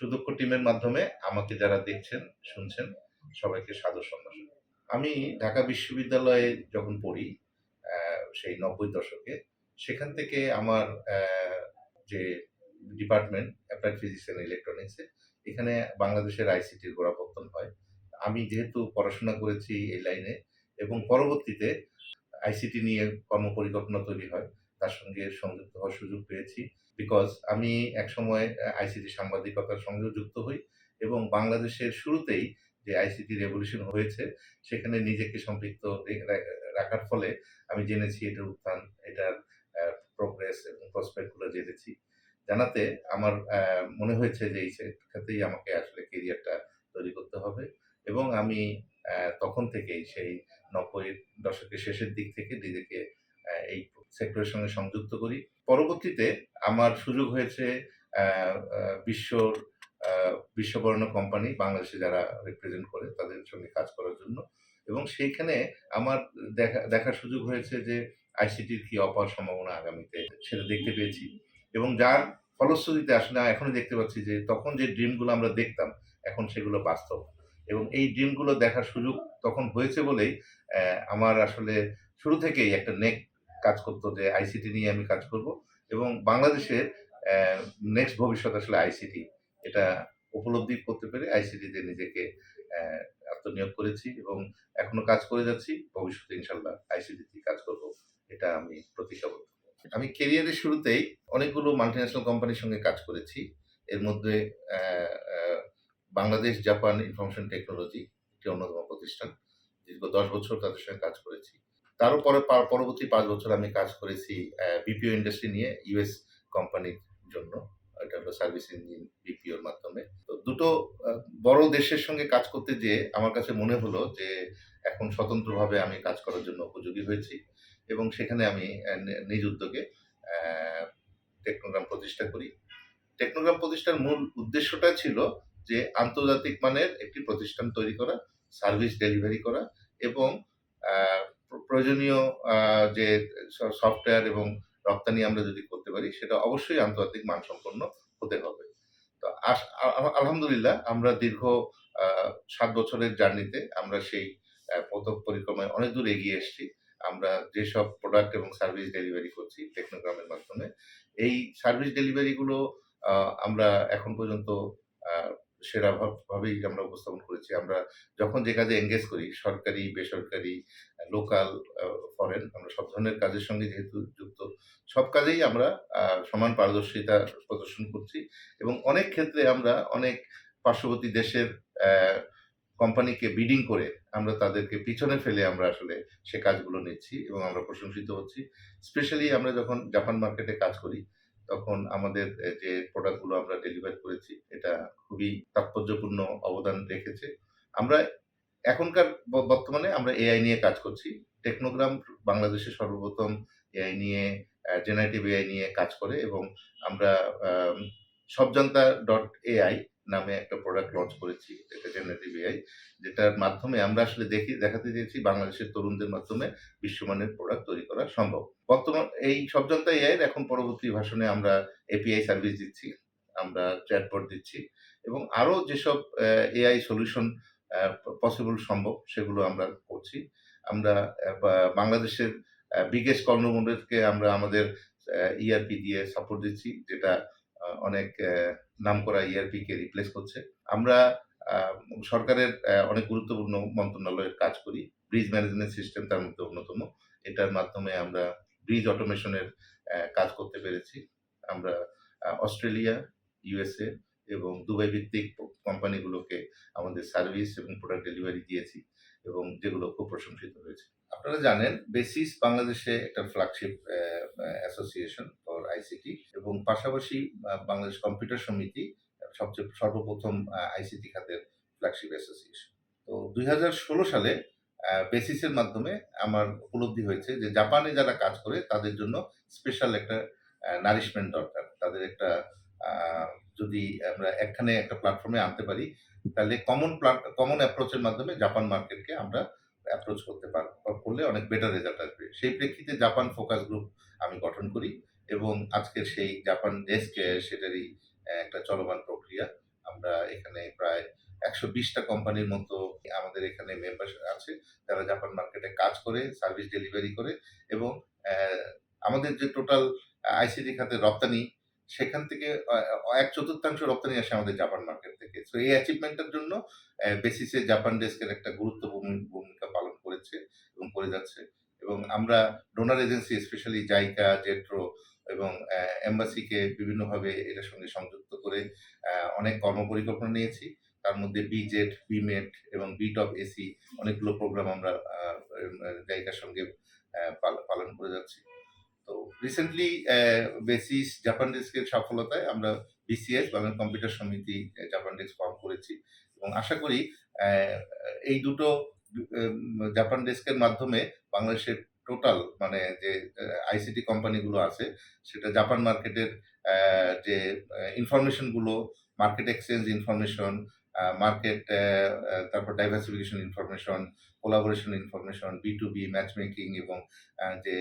সুদক্ষ টিমের মাধ্যমে আমাকে যারা দেখছেন, শুনছেন, সবাইকে সাদর সম্ভাষণ আমি ঢাকা বিশ্ববিদ্যালয়ে যখন পড়ি সেই নব্বই দশকে, সেখান থেকে আমার যে ডিপার্টমেন্ট, অ্যাপ্লাইড ফিজিক্স অ্যান্ড ইলেকট্রনিক্সে এখানে বাংলাদেশের আইসিটির গোড়াপত্তন হয়। আমি যেহেতু পড়াশোনা করেছি এই লাইনে এবং পরবর্তীতে আইসিটি নিয়ে কর্মপরিকল্পনা তৈরি হয়, তার সঙ্গে সংযুক্ত হওয়ার সুযোগ পেয়েছি। বিকজ আমি একসময় আইসিটি সাংবাদিকতার সঙ্গে যুক্ত হই এবং বাংলাদেশের শুরুতেই যে আইসিটি রেভলিউশন হয়েছে, সেখানে নিজেকে সম্পৃক্ত রাখার ফলে আমি জেনেছি এটার উত্থান, এটার প্রোগ্রেস এবং প্রসপেক্টগুলো জেনেছি। জানাতে আমার মনে হয়েছে যে এই ক্ষেত্রেই আমাকে আসলে কেরিয়ারটা তৈরি করতে হবে এবং আমি তখন থেকেই সেই নব্বই দশকের শেষের দিক থেকে নিজেকে এই সেক্টরের সঙ্গে সংযুক্ত করি। পরবর্তীতে আমার সুযোগ হয়েছে বিশ্বর বিশ্ববর্ণ কোম্পানি বাংলাদেশে যারা রিপ্রেজেন্ট করে তাদের সঙ্গে কাজ করার জন্য। এবং সেইখানে আমার দেখা, দেখার সুযোগ হয়েছে যে আইসিটির কি অপার সম্ভাবনা আগামীতে সেটা দেখতে পেয়েছি। এবং যার ফলশ্রুতিতে আসলে এখনই দেখতে পাচ্ছি যে তখন যে ড্রিমগুলো আমরা দেখতাম, এখন সেগুলো বাস্তব। এবং এই ড্রিমগুলো দেখার সুযোগ তখন হয়েছে বলেই আমার আসলে শুরু থেকেই একটা নেক কাজ করতো যে আইসিটি নিয়ে আমি কাজ করব। এবং বাংলাদেশের নেক্সট ভবিষ্যৎ আসলে আইসিটি এটা উপলব্ধি করতে পেরে আইসিটিতে নিজেকে আত্মনিয়োগ করেছি এবং এখনও কাজ করে যাচ্ছি। ভবিষ্যতে ইনশাল্লাহ আইসিটিতে কাজ করব, এটা আমি প্রতিজ্ঞাবদ্ধ। আমি কেরিয়ারের শুরুতেই অনেকগুলো মাল্টিন্যাশনাল কোম্পানির সঙ্গে কাজ করেছি। এর মধ্যে বাংলাদেশ, জাপান ইনফরমেশন টেকনোলজি একটি অন্যতম প্রতিষ্ঠান। দীর্ঘ দশ বছর তাদের সঙ্গে কাজ করেছি। তারও পরে পরবর্তী পাঁচ বছর আমি কাজ করেছি বিপিও ইন্ডাস্ট্রি নিয়ে ইউএস কোম্পানির জন্য। এটা হলো সার্ভিস ইঞ্জিন বিপিওর মাধ্যমে। তো দুটো বড় দেশের সঙ্গে কাজ করতে যেয়ে আমার কাছে মনে হলো যে এখন স্বতন্ত্রভাবে আমি কাজ করার জন্য উপযোগী হয়েছি এবং সেখানে আমি নিজ উদ্যোগে টেকনোগ্রাম প্রতিষ্ঠা করি। টেকনোগ্রাম প্রতিষ্ঠার মূল উদ্দেশ্যটা ছিল যে আন্তর্জাতিক মানের একটি প্রতিষ্ঠান তৈরি করা সার্ভিস ডেলিভারি করা এবং প্রয়োজনীয় যে সফটওয়্যার এবং রপ্তানি আমরা যদি করতে পারি সেটা অবশ্যই আন্তর্জাতিক মানসম্পন্ন হতে হবে। তো আলহামদুলিল্লাহ আমরা দীর্ঘ সাত বছরের জার্নিতে আমরা সেই আহ, পথ পরিক্রমায় অনেক দূর এগিয়ে এসেছি। আমরা যেসব প্রোডাক্ট এবং সার্ভিস ডেলিভারি করছি টেকনোগ্রামের মাধ্যমে এই সার্ভিস ডেলিভারিগুলো আমরা এখন পর্যন্ত আহ, সেরা ভাবেই আমরা উপস্থাপন করেছি। আমরা যখন যে কাজে এঙ্গেজ করি, সরকারি, বেসরকারি লোকাল ফরেন আমরা সব ধরনের কাজের সঙ্গে যেহেতু যুক্ত, সব কাজেই আমরা সমান পারদর্শিতা প্রদর্শন করছি এবং অনেক ক্ষেত্রে আমরা অনেক পার্শ্ববর্তী দেশের কোম্পানিকে বিডিং করে আমরা তাদেরকে পিছনে ফেলে আমরা আসলে সে কাজগুলো নিচ্ছি এবং আমরা প্রশংসিত হচ্ছি। স্পেশালি আমরা যখন জাপান মার্কেটে কাজ করি তখন আমাদের যে প্রোডাক্টগুলো আমরা ডেলিভার করেছি এটা খুবই তাৎপর্যপূর্ণ অবদান রেখেছে। আমরা এখনকার বর্তমানে আমরা এআই নিয়ে কাজ করছি। টেকনোগ্রাম বাংলাদেশের সর্বপ্রথম এআই নিয়ে জেনারেটিভ এআই নিয়ে কাজ করে এবং আমরা আম, সবজনতা ডট এআই নামে একটা প্রোডাক্ট লঞ্চ করেছি, এটা জেনারেটিভ এআই, যেটার মাধ্যমে আমরা আসলে দেখি, দেখাতে চেয়েছি বাংলাদেশের তরুণদের মাধ্যমে বিশ্বমানের প্রোডাক্ট তৈরি করা সম্ভব। বর্তমান এই সবজনতা এআই এখন পরবর্তী ভাষণে আমরা এপিআই সার্ভিস দিচ্ছি, আমরা চ্যাটবট দিচ্ছি এবং আরও যেসব এআই সলিউশন পসিবল সম্ভব সেগুলো আমরা করছি। আমরা বাংলাদেশের বিগেস্ট কর্মমন্ডলকে আমরা আমাদের ইআরপি দিয়ে সাপোর্ট দিচ্ছি, যেটা অনেক নাম করা ইআরপি কে রিপ্লেস করছে। আমরা সরকারের অনেক গুরুত্বপূর্ণ মন্ত্রণালয়ের কাজ করি। ব্রিজ ম্যানেজমেন্ট সিস্টেম তার মধ্যে অন্যতম। এটার মাধ্যমে আমরা ব্রিজ অটোমেশনের কাজ করতে পেরেছি। আমরা অস্ট্রেলিয়া ইউএসএ এবং দুবাই ভিত্তিক কোম্পানিগুলোকে আমাদের সার্ভিস এবং প্রোডাক্ট ডেলিভারি দিয়েছি এবং যেগুলো খুব প্রশংসিত হয়েছে। আপনারা জানেন, বেসিস বাংলাদেশে একটা ফ্ল্যাগশিপ অ্যাসোসিয়েশন ফর আইসিটি এবং পাশাপাশি বাংলাদেশ কম্পিউটার সমিতি, সবচেয়ে সর্বপ্রথম আইসিটি খাতের ফ্ল্যাগশিপ অ্যাসোসিয়েশন তো দুই হাজার ষোলো সালে বেসিসের মাধ্যমে আমার উপলব্ধি হয়েছে যে জাপানে যারা কাজ করে তাদের জন্য স্পেশাল একটা নারিশমেন্ট দরকার। তাদের একটা যদি আমরা একখানে একটা প্ল্যাটফর্মে আনতে পারি, তাহলে কমন কমন অ্যাপ্রোচের মাধ্যমে জাপান মার্কেটকে আমরা অ্যাপ্রোচ করতে পারব, করলে অনেক বেটার রেজাল্ট আসবে। সেই প্রেক্ষিতে জাপান ফোকাস গ্রুপ আমি গঠন করি। এবং আজকের সেই জাপান ডেস্ক সেটারই একটা চলমান প্রক্রিয়া। আমরা এখানে প্রায় একশো বিশটা কোম্পানির মতো আমাদের এখানে মেম্বার আছে, যারা জাপান মার্কেটে কাজ করে সার্ভিস ডেলিভারি করে এবং আমাদের যে টোটাল আইসিটি খাতে রপ্তানি, সেখান থেকে এক চতুর্থাংশ রপ্তানি আসে আমাদের জাপান মার্কেট থেকে। তো এই অ্যাচিভমেন্টের জন্য বেসিসে জাপান ডেস্কের একটা গুরুত্বপূর্ণ ভূমিকা পালন করেছে এবং করে যাচ্ছে। এবং আমরা donor agency specially JICA JETRO এবং এম্বাসিকে বিভিন্নভাবে এটার সঙ্গে সংযুক্ত করে অনেক কর্মপরিকল্পনা নিয়েছি। তার মধ্যে বিজেট বিমেট এবং বিটপ এসি অনেকগুলো প্রোগ্রাম আমরা জায়গার সঙ্গে পালন করে যাচ্ছি। তো রিসেন্টলি বেসিস জাপান ডেস্কের সফলতায় আমরা বিসিএস বাংলা কম্পিউটার সমিতি জাপান ডেস্ক ফর্ম করেছি। এবং আশা করি এই দুটো জাপান ডেস্কের মাধ্যমে বাংলাদেশের টোটাল মানে যে আইসিটি কোম্পানিগুলো আছে সেটা জাপান মার্কেটের যে ইনফরমেশনগুলো মার্কেট এক্সচেঞ্জ ইনফরমেশন মার্কেট তারপর diversification information collaboration information B to B match making এবং যে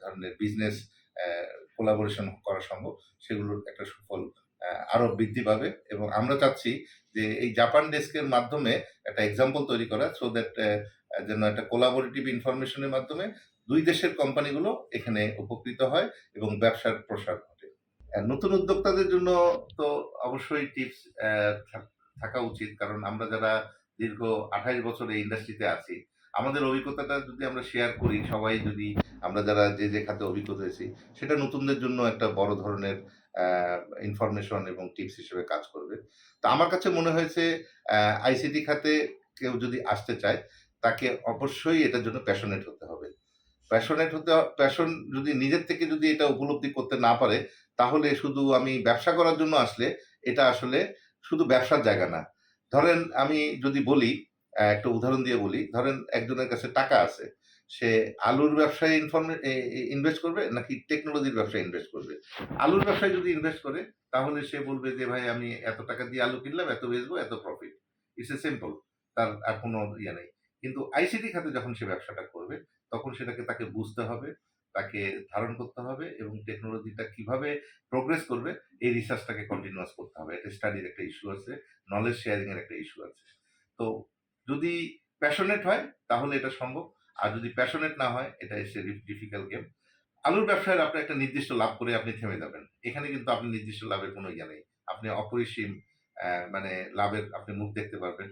ধরনের বিজনেস কোলাবোরেশন করা সম্ভব সেগুলোর একটা সুফল আহ, আরও বৃদ্ধি পাবে এবং আমরা চাচ্ছি যে এই জাপান ডেস্কের মাধ্যমে একটা এক্সাম্পল তৈরি করা সো দ্যাট যেন একটা কোলাবোরেটিভ ইনফরমেশনের মাধ্যমে দুই দেশের কোম্পানিগুলো এখানে উপকৃত হয় এবং ব্যবসার প্রসার ঘটে। নতুন উদ্যোক্তাদের জন্য তো অবশ্যই টিপস থাকা উচিত। কারণ আমরা যারা দীর্ঘ আঠাইশ বছর এই ইন্ডাস্ট্রিতে আছি, আমাদের অভিজ্ঞতাটা যদি আমরা শেয়ার করি, সবাই যদি আমরা যারা যে যে খাতে অভিজ্ঞতা হয়েছি, সেটা নতুনদের জন্য একটা বড় ধরনের ইনফরমেশন এবং টিপস হিসেবে কাজ করবে। তো আমার কাছে মনে হয়েছে আইসিটি খাতে কেউ যদি আসতে চায় তাকে অবশ্যই এটার জন্য প্যাশনেট হতে হবে। প্যাশনেট হতে প্যাশন যদি নিজের থেকে যদি এটা উপলব্ধি করতে না পারে, তাহলে শুধু আমি ব্যবসা করার জন্য আসলে এটা আসলে শুধু ব্যবসার জায়গা না। ধরেন আমি যদি বলি, একটা উদাহরণ দিয়ে বলি, ধরেন একজনের কাছে টাকা আছে, সে আলুর ব্যবসায় ইনফর্মে ইনভেস্ট করবে নাকি টেকনোলজির ব্যবসায় ইনভেস্ট করবে? আলুর ব্যবসায় যদি ইনভেস্ট করে, তাহলে সে বলবে যে, ভাই, আমি এত টাকা দিয়ে আলু কিনলাম, এত বেচবো, এত প্রফিট ইটস এ সিম্পল তার আর কোনো ইয়ে নেই। কিন্তু আইসিটি খাতে যখন সে ব্যবসাটা করবে, তখন সেটাকে তাকে বুঝতে হবে, তাকে ধারণ করতে হবে এবং টেকনোলজিটা কীভাবে প্রোগ্রেস করবে, এই রিসার্চটাকে কন্টিনিউয়াস করতে হবে। এটা স্টাডির একটা ইস্যু আছে নলেজ শেয়ারিং এর একটা ইস্যু আছে। তো যদি প্যাশনেট হয়, তাহলে এটা সম্ভব। আর যদি প্যাশনেট না হয়, এটা এসে ডিফিকাল্ট গেম আলুর ব্যবসায় আপনি একটা নির্দিষ্ট লাভ করে আপনি থেমে যাবেন। এখানে কিন্তু আপনি নির্দিষ্ট লাভের কোনো ইয়ে নেই। আপনি অপরিসীম মানে লাভের আপনি মুখ দেখতে পারবেন।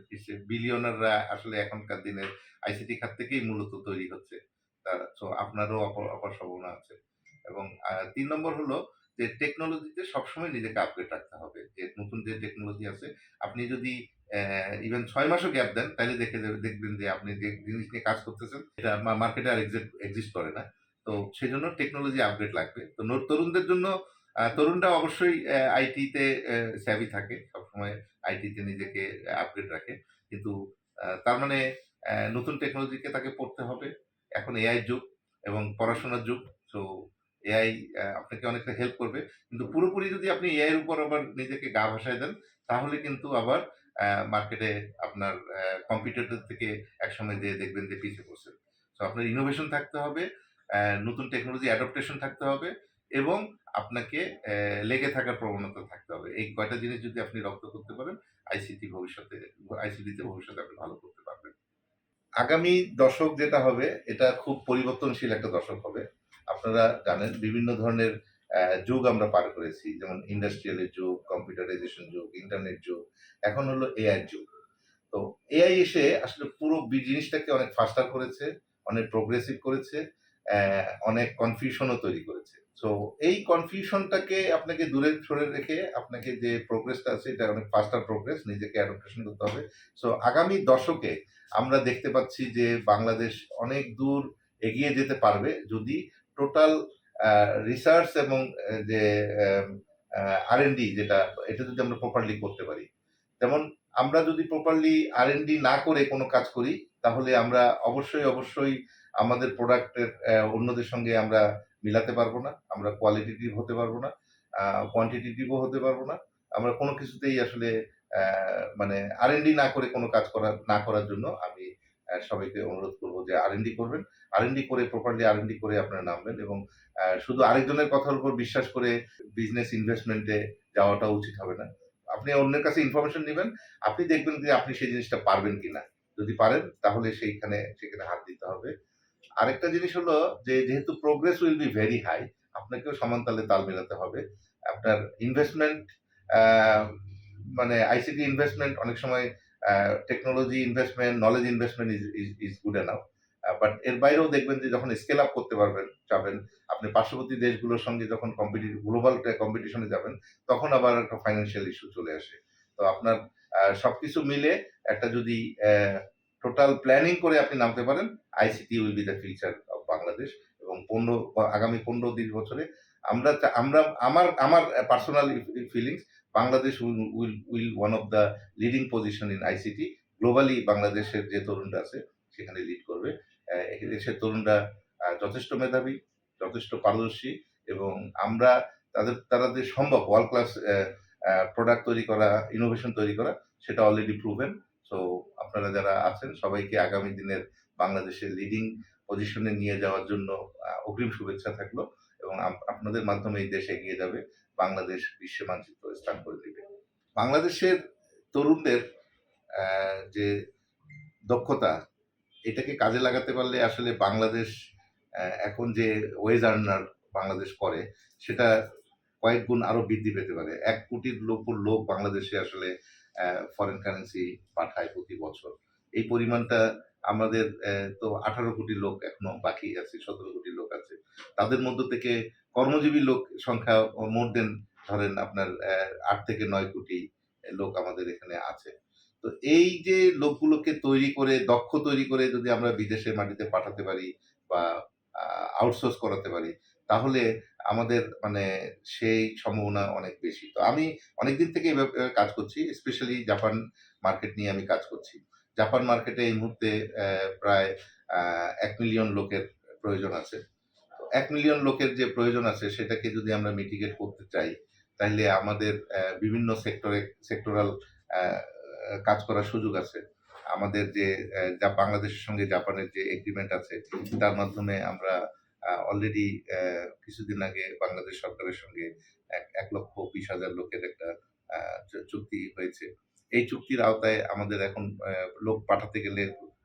বিলিয়নাররা আসলে এখনকার দিনের আইসিটি খাত থেকেই মূলত তৈরি হচ্ছে। তো আপনারও অপর সম্ভাবনা আছে। এবং তিন নম্বর হলো যে টেকনোলজিতে সবসময় নিজেকে আপডেট রাখতে হবে। যে নতুন যে টেকনোলজি আছে, আপনি যদি ইভেন ছয় মাসও গ্যাপ দেন তাহলে দেখে দেখবেন যে আপনি যে জিনিস নিয়ে কাজ করতেছেন, এটা মার্কেটে আর এক্সিস্ট করে না। তো সেই জন্য টেকনোলজি আপডেট লাগবে। তো তরুণদের জন্য তরুণরা অবশ্যই আইটিতে স্যাভি থাকে, সবসময় আইটিতে নিজেকে আপডেট রাখে। কিন্তু তার মানে নতুন টেকনোলজিকে তাকে পড়তে হবে। এখন এআই যুগ এবং পড়াশোনার যুগ তো এআই আপনাকে অনেকটা হেল্প করবে। কিন্তু পুরোপুরি যদি আপনি এআই এর উপর আবার নিজেকে গা ভাসায় দেন, তাহলে কিন্তু আবার মার্কেটে আপনার কম্পিউটার থেকে একসময় দিয়ে দেখবেন যে পিছিয়ে পড়ছেন তো আপনার ইনোভেশন থাকতে হবে নতুন টেকনোলজি অ্যাডাপ্টেশন থাকতে হবে। এবং আপনাকে লেগে থাকার প্রবণতা থাকতে হবে। এই কয়টা জিনিস যদি আপনি রপ্ত করতে পারেন আইসিটি ভবিষ্যতে আইসিটিতে ভবিষ্যতে আপনি ভালো করতে পারবেন। আগামী দশক যেটা হবে, এটা খুব পরিবর্তনশীল একটা দশক হবে। আপনারা জানেন, বিভিন্ন ধরনের যুগ আমরা পার করেছি। যেমন ইন্ডাস্ট্রিয়ালের যুগ কম্পিউটারাইজেশন যুগ ইন্টারনেট যুগ, এখন হলো এআই যুগ। তো এআই এসে আসলে পুরো জিনিসটাকে অনেক ফাস্টার করেছে, অনেক প্রোগ্রেসিভ করেছে অনেক কনফিউশনও তৈরি করেছে। তো এই কনফিউশনটাকে আপনাকে দূরে সরে রেখে আপনাকে যে প্রোগ্রেসটা আছে, এটা অনেক ফাস্টার প্রোগ্রেস নিজেকে অ্যাডাপ্টেশন করতে হবে। সো আগামী দশকে আমরা দেখতে পাচ্ছি যে বাংলাদেশ অনেক দূর এগিয়ে যেতে পারবে যদি টোটাল রিসার্চ এবং যে আর যেটা, এটা যদি আমরা প্রপারলি করতে পারি। যেমন আমরা যদি প্রপারলি আর না করে কোনো কাজ করি, তাহলে আমরা অবশ্যই অবশ্যই আমাদের প্রোডাক্টের অন্যদের সঙ্গে আমরা মিলাতে পারব না, আমরা কোয়ালিটিটিভ হতে পারব না কোয়ান্টিটিটিভও হতে পারব না, আমরা কোনো কিছুতেই আসলে মানে আর না করে কোনো কাজ করা, না করার জন্য আমি সবাইকে অনুরোধ করব যে আর করবেন। আর করে প্রপারলি আর করে আপনারা নামবেন এবং শুধু আরেকজনের কথার উপর বিশ্বাস করে বিজনেস ইনভেস্টমেন্টে যাওয়াটা উচিত হবে না। আপনি অন্যের কাছে ইনফরমেশন নেবেন, আপনি দেখবেন যে আপনি সেই জিনিসটা পারবেন কিনা। যদি পারেন তাহলে সেইখানে, সেখানে হাত দিতে হবে। আরেকটা জিনিস হলো যে, যেহেতু progress will be very high আপনাকেও সমান তালে তাল মেলাতে হবে। আপনার ইনভেস্টমেন্ট মানে আইসিটি ইনভেস্টমেন্ট অনেক সময় technology investment knowledge investment is is good enough but এর বাইরেও দেখবেন যে, যখন স্কেল আপ করতে পারবেন, যাবেন, আপনি পার্শ্ববর্তী দেশগুলোর সঙ্গে যখন কম্পিটি গ্লোবাল কম্পিটিশনে যাবেন, তখন আবার একটা ফাইন্যান্সিয়াল ইস্যু চলে আসে। তো আপনার সবকিছু মিলে একটা যদি টোটাল প্ল্যানিং করে আপনি নামতে পারেন। ICT will be the future of Bangladesh এবং পনেরো আগামী পনেরো দিন বছরে আমরা আমরা, আমার আমার personal feelings Bangladesh will will one of the leading position in ICT globally বাংলাদেশের যে তরুণরা আছে, সেখানে লিড করবে। দেশের তরুণরা যথেষ্ট মেধাবী, যথেষ্ট পারদর্শী এবং আমরা তাদের, তারা যে সম্ভব ওয়ার্ল্ড ক্লাস প্রোডাক্ট তৈরি করা ইনোভেশন তৈরি করা, সেটা অলরেডি প্রুভেন সো আপনারা যারা আছেন, সবাইকে আগামী দিনের বাংলাদেশের লিডিং পজিশনে নিয়ে যাওয়ার জন্য অগ্রিম শুভেচ্ছা থাকল এবং আপনাদের মাধ্যমে এই দেশ এগিয়ে যাবে, বাংলাদেশ বিশ্ব মানচিত্র স্থান করে দেবে। বাংলাদেশের তরুণদের যে দক্ষতা, এটাকে কাজে লাগাতে পারলে আসলে বাংলাদেশ এখন যে ওয়েজ আর্নার বাংলাদেশ করে, সেটা কয়েক গুণ আরও বৃদ্ধি পেতে পারে। এক কোটির লোক লোক বাংলাদেশে আসলে ফরেন কারেন্সি পাঠায় প্রতি বছর। এই পরিমাণটা আমাদের তো আঠারো কোটি লোক এখনও বাকি আছে, সতেরো কোটি লোক আছে। তাদের মধ্য থেকে কর্মজীবী লোক সংখ্যা মোর দেন ধরেন আপনার আট থেকে নয় কোটি লোক আমাদের এখানে আছে। তো এই যে লোকগুলোকে তৈরি করে, দক্ষ তৈরি করে যদি আমরা বিদেশের মাটিতে পাঠাতে পারি বা আউটসোর্স করাতে পারি, তাহলে আমাদের মানে সেই সম্ভাবনা অনেক বেশি। তো আমি অনেকদিন থেকে এই কাজ করছি স্পেশালি জাপান মার্কেট নিয়ে আমি কাজ করছি। জাপান মার্কেটে এই মুহূর্তে প্রায় এক মিলিয়ন লোকের প্রয়োজন আছে। তো এক মিলিয়ন লোকের যে প্রয়োজন আছে, সেটাকে যদি আমরা মিটিগেট করতে চাই তাহলে আমাদের বিভিন্ন সেক্টরে সেক্টরাল কাজ করার সুযোগ আছে। আমাদের যা বাংলাদেশের সঙ্গে জাপানের যে এগ্রিমেন্ট আছে, তার মাধ্যমে আমরা অলরেডি কিছুদিন আগে বাংলাদেশ সরকারের সঙ্গে এক লক্ষ বিশ হাজার লোকের একটা চুক্তি হয়েছে। এই চুক্তির আওতায় আমাদের এখন লোক পাঠাতে গেলে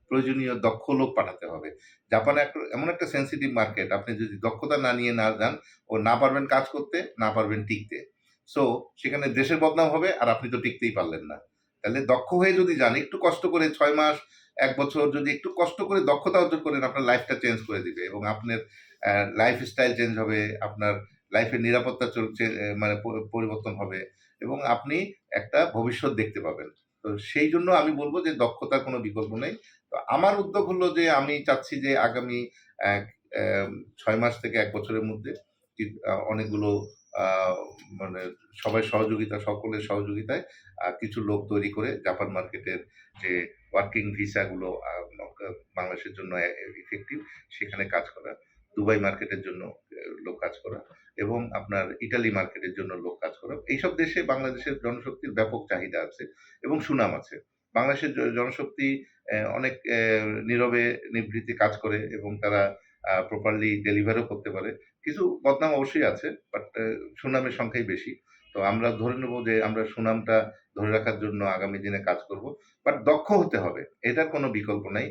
প্রয়োজনীয় দক্ষ লোক পাঠাতে হবে। জাপান এমন একটা সেন্সিটিভ মার্কেট আপনি যদি দক্ষতা না নিয়ে না যান, ও না পারবেন কাজ করতে, না পারবেন টিকতে। সো সেখানে দেশের বদনাম হবে আর আপনি তো টিকতেই পারলেন না। তাহলে দক্ষ হয়ে যদি যান, একটু কষ্ট করে ছয় মাস এক বছর যদি একটু কষ্ট করে দক্ষতা অর্জন করেন, আপনার লাইফটা চেঞ্জ করে দিবে এবং আপনার লাইফ স্টাইল চেঞ্জ হবে, আপনার লাইফের নিরাপত্তা মানে পরিবর্তন হবে এবং আপনি একটা ভবিষ্যৎ দেখতে পাবেন। তো সেই জন্য আমি বলব যে দক্ষতার কোনো বিকল্প নেই। তো আমার উদ্যোগ হলো যে আমি চাচ্ছি যে আগামী ছয় মাস থেকে এক বছরের মধ্যে অনেকগুলো মানে সবাই সহযোগিতা, সকলের সহযোগিতায় কিছু লোক তৈরি করে জাপান মার্কেটের যে ওয়ার্কিং ভিসাগুলো বাংলাদেশের জন্য ইফেক্টিভ সেখানে কাজ করা। দুবাই মার্কেটের জন্য লোক কাজ করা এবং আপনার ইটালি মার্কেটের জন্য লোক কাজ করা। এইসব দেশে বাংলাদেশের জনশক্তির ব্যাপক চাহিদা আছে এবং সুনাম আছে। বাংলাদেশের জনশক্তি অনেক নীরবে নিভৃতে কাজ করে এবং তারা প্রপারলি ডেলিভারও করতে পারে। কিছু বদনাম অবশ্যই আছে বাট সুনামের সংখ্যাই বেশি। তো আমরা ধরে নেব যে আমরা সুনামটা ধরে রাখার জন্য আগামী দিনে কাজ করব বাট দক্ষ হতে হবে, এটার কোনো বিকল্প নাই।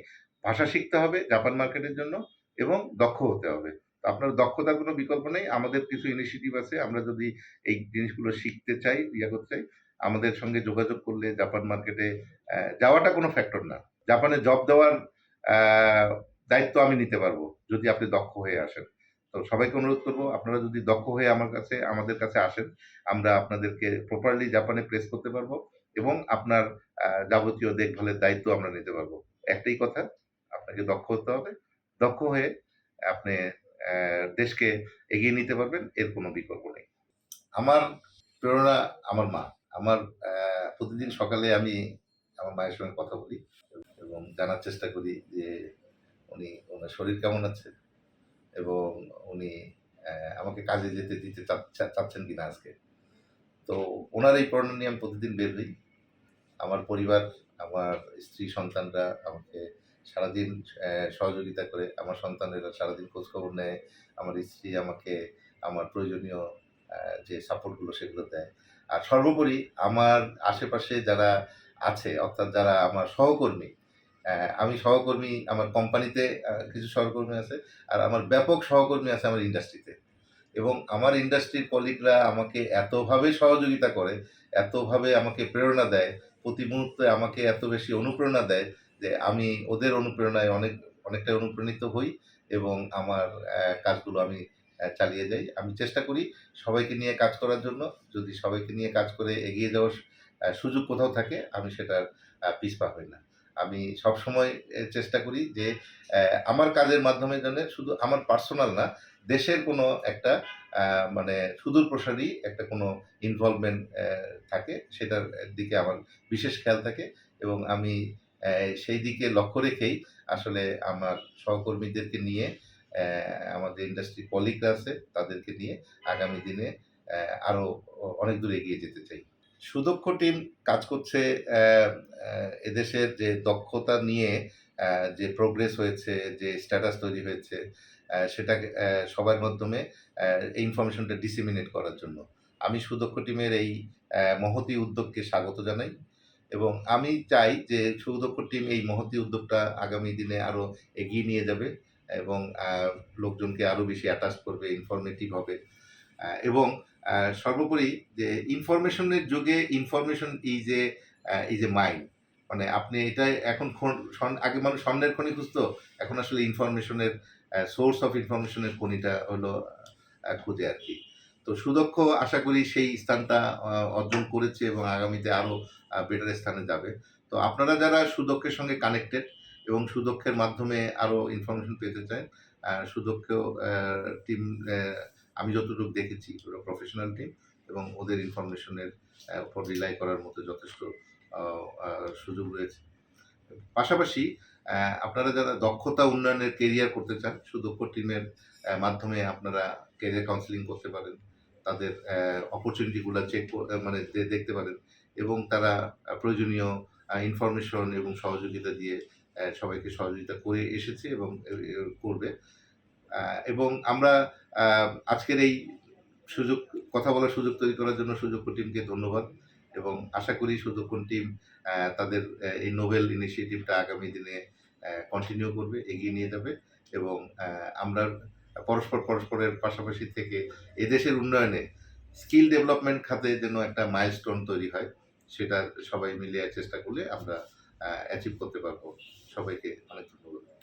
ভাষা শিখতে হবে জাপান মার্কেটের জন্য এবং দক্ষ হতে হবে। আপনার দক্ষতার কোনো বিকল্প নেই, আমাদের কিছু ইনিশিয়েটিভ আছে, আমরা যদি এই জিনিসগুলো শিখতে চাই ইয়ে করতে চাই, আমাদের সঙ্গে যোগাযোগ করলে জাপান মার্কেটে যাওয়াটা কোনো ফ্যাক্টর না। জাপানে জব দেওয়ার দায়িত্ব আমি নিতে পারব, যদি আপনি দক্ষ হয়ে আসেন। তো সবাইকে অনুরোধ করব, আপনারা যদি দক্ষ হয়ে আমার কাছে, আমাদের কাছে আসেন, আমরা আপনাদেরকে প্রপারলি জাপানে প্লেস করতে পারব এবং আপনার যাবতীয় দেখভালের দায়িত্ব আমরা নিতে পারব। একটাই কথা, আপনাকে দক্ষ হতে হবে। দক্ষ হয়ে আপনি দেশকে এগিয়ে নিতে পারবেন, এর কোনো বিকল্প নেই। আমার প্রেরণা আমার মা। আমার প্রতিদিন সকালে আমি আমার মায়ের সঙ্গে কথা বলি এবং জানার চেষ্টা করি যে উনি, ওনার শরীর কেমন আছে এবং উনি আমাকে কাজে যেতে দিতে চাচ্ছেন কিনা আজকে। তো ওনার এই প্রেরণা নিয়ে আমি প্রতিদিন বের হই। আমার পরিবার, আমার স্ত্রী, সন্তানরা আমাকে সারাদিন সহযোগিতা করে। আমার সন্তানেরা সারাদিন খোঁজখবর নেয়। আমার স্ত্রী আমাকে আমার প্রয়োজনীয় যে সাপোর্টগুলো সেগুলো দেয়। আর সর্বোপরি আমার আশেপাশে যারা আছে, অর্থাৎ যারা আমার সহকর্মী আমি সহকর্মী, আমার কোম্পানিতে কিছু সহকর্মী আছে, আর আমার ব্যাপক সহকর্মী আছে আমার ইন্ডাস্ট্রিতে। এবং আমার ইন্ডাস্ট্রির কলিগরা আমাকে এতভাবে সহযোগিতা করে, এতভাবে আমাকে প্রেরণা দেয়, প্রতি মুহূর্তে আমাকে এত বেশি অনুপ্রেরণা দেয় যে আমি ওদের অনুপ্রেরণায় অনেক, অনেকটাই অনুপ্রাণিত হই এবং আমার কাজগুলো আমি চালিয়ে যাই। আমি চেষ্টা করি সবাইকে নিয়ে কাজ করার জন্য। যদি সবাইকে নিয়ে কাজ করে এগিয়ে যাওয়ার সুযোগ কোথাও থাকে, আমি সেটার পিছপা হই না। আমি সবসময় চেষ্টা করি যে আমার কাজের মাধ্যমে যেন শুধু আমার পার্সোনাল না দেশের কোনো একটা মানে সুদূর প্রসারী একটা কোনো ইনভলভমেন্ট থাকে সেটার দিকে আমার বিশেষ খেয়াল থাকে এবং আমি সেই দিকে লক্ষ্য রেখেই আসলে আমার সহকর্মীদেরকে নিয়ে আমাদের ইন্ডাস্ট্রি কলিগরা আছে তাদেরকে নিয়ে আগামী দিনে আহ, আরও অনেক দূর এগিয়ে যেতে চাই। সুদক্ষ টিম কাজ করছে এদেশের যে দক্ষতা নিয়ে যে প্রোগ্রেস হয়েছে, যে স্ট্যাটাস তৈরি হয়েছে সেটা সবার মাধ্যমে এই ইনফরমেশনটা ডিসিমিনেট করার জন্য। আমি সুদক্ষ টিমের এই মহতি উদ্যোগকে স্বাগত জানাই এবং আমি চাই যে সুদক্ষ টিম এই মহতি উদ্যোগটা আগামী দিনে আরও এগিয়ে নিয়ে যাবে এবং লোকজনকে আরও বেশি অ্যাটাচ করবে ইনফরমেটিভ হবে এবং সর্বোপরি যে ইনফরমেশনের যুগে information is a is a mind মানে আপনি এটা এখন খন- আগে মানুষ স্বর্ণের খনি খুঁজতো, এখন আসলে ইনফরমেশনের সোর্স অফ ইনফরমেশনের খনিটা হলো খুঁজে আর কি। তো সুদক্ষ আশা করি সেই স্থানটা অর্জন করেছে এবং আগামীতে আরও বেটার স্থানে যাবে। তো আপনারা যারা সুদক্ষের সঙ্গে কানেক্টেড এবং সুদক্ষের মাধ্যমে আরও ইনফরমেশন পেতে চান সুদক্ষ টিম আমি যতটুকু দেখেছি ওরা প্রফেশনাল টিম এবং ওদের ইনফরমেশনের উপর রিলাই করার মতো যথেষ্ট সুযোগ রয়েছে। পাশাপাশি আপনারা যারা দক্ষতা উন্নয়নের কেরিয়ার করতে চান, সুদক্ষ টিমের মাধ্যমে আপনারা কেরিয়ার কাউন্সিলিং করতে পারেন, তাদের অপরচুনিটিগুলো চেক মানে দেখতে পারেন এবং তারা প্রয়োজনীয় ইনফরমেশন এবং সহযোগিতা দিয়ে সবাইকে সহযোগিতা করে এসেছে এবং করবে। এবং আমরা আজকের এই সুযোগ, কথা বলার সুযোগ তৈরি করার জন্য সুযোগ টিমকে ধন্যবাদ এবং আশা করি সুযোগ টিম তাদের এই নোবেল ইনিশিয়েটিভটা আগামী দিনে কন্টিনিউ করবে, এগিয়ে নিয়ে যাবে এবং আমরা পরস্পর পরস্পরের পাশাপাশি থেকে এদেশের উন্নয়নে স্কিল ডেভেলপমেন্ট খাতে যেন একটা মাইলস্টোন তৈরি হয়, সেটা সবাই মিলিয়ে চেষ্টা করলে আমরা অ্যাচিভ করতে পারব। সবাইকে অনেক ধন্যবাদ।